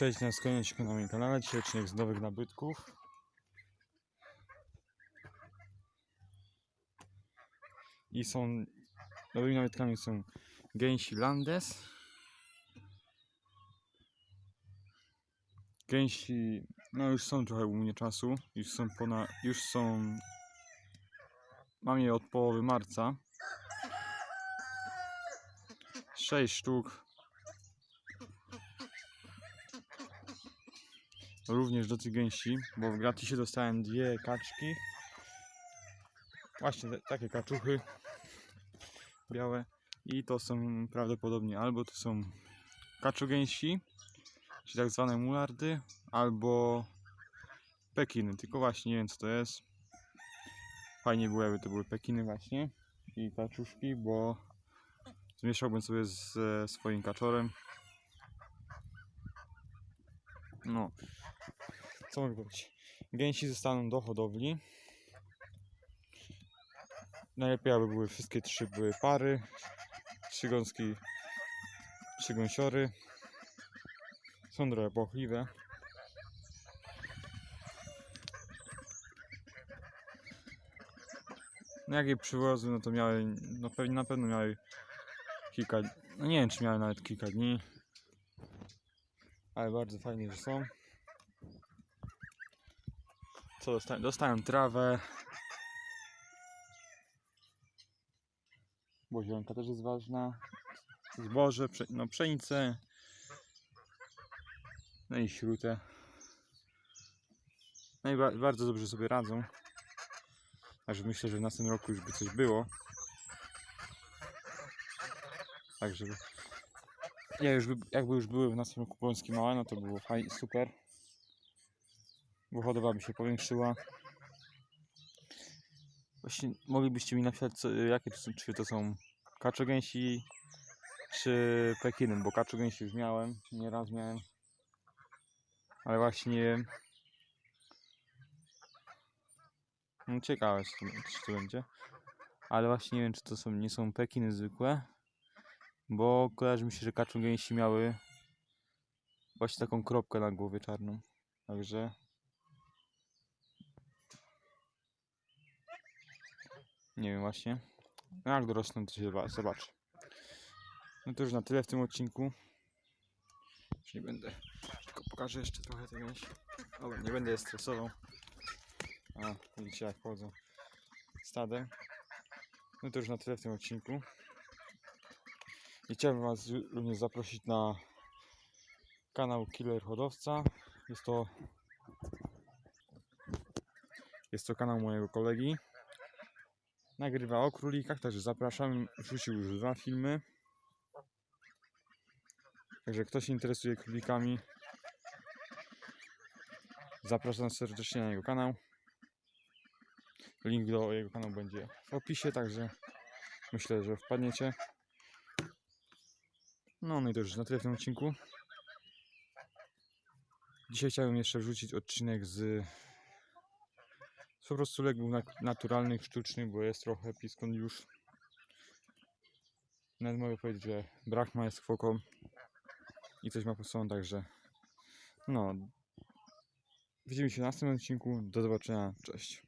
Cześć, na skonieczku na moim kanale. Dzisiaj odcinek z nowych nabytków. I są nowymi nabytkami są gęsi Landes. Gęsi, no już są trochę u mnie czasu. Już są ponad, już są, mam je od połowy marca. 6 sztuk. Również do tych gęsi, bo w gratisie dostałem dwie kaczki. Właśnie te- takie kaczuchy białe i to są prawdopodobnie albo to są kaczogęsi, czyli tak zwane mulardy, albo pekiny, tylko właśnie nie wiem co to jest. Fajnie było jakby to były pekiny właśnie i kaczuszki, bo zmieszałbym sobie ze swoim kaczorem. No, co mogę powiedzieć? Gęsi zostaną do hodowli. Najlepiej, aby były wszystkie trzy były pary. Trzy gąski, trzy gąsiory. Są trochę płochliwe. No jak je przywiozły, no to miały, no pewnie na pewno miały kilka, no nie wiem czy miały nawet kilka dni. Ale bardzo fajnie, że są. Co dostają? Dostają trawę. Bo zielonka też jest ważna. Zboże, no pszenicę. No i śrutę. No i ba bardzo dobrze sobie radzą. Także myślę, że w następnym roku już by coś było. Także ja już by, jakby już były w następnym roku polskie małe, no to było fajnie, super. Bo hodowla by się powiększyła. Właśnie moglibyście mi napisać, co, jakie to są, czy to są kaczogęsi, czy pekiny, bo kaczogęsi już miałem, nieraz miałem. Ale właśnie nie wiem. No ciekawe, czy to, czy to będzie. Ale właśnie nie wiem, czy to są, nie są pekiny zwykłe. Bo kojarzy mi się, że kaczogęsi miały właśnie taką kropkę na głowie czarną. Także Nie wiem właśnie. No Jak dorosną to się zoba- zobaczy. No to już na tyle w tym odcinku. Już nie będę. Tylko pokażę jeszcze trochę gęsi. Dobra, nie będę je stresował. A, widzicie jak chodzą stadem. No to już na tyle w tym odcinku. I chciałbym Was również zaprosić na kanał Killer Hodowca. Jest to jest to kanał mojego kolegi. Nagrywa o królikach, także zapraszam. Wrzucił już dwa filmy. Także kto się interesuje królikami, zapraszam serdecznie na jego kanał. Link do jego kanału będzie w opisie, także myślę, że wpadniecie. No, no i to już na tyle w tym odcinku. Dzisiaj chciałem jeszcze wrzucić odcinek z z po prostu leków nat- naturalnych, sztucznych, bo jest trochę piskon już. Nawet mogę powiedzieć, że Brahma jest kwoką i coś ma po sobą, także no. Widzimy się w następnym odcinku. Do zobaczenia. Cześć.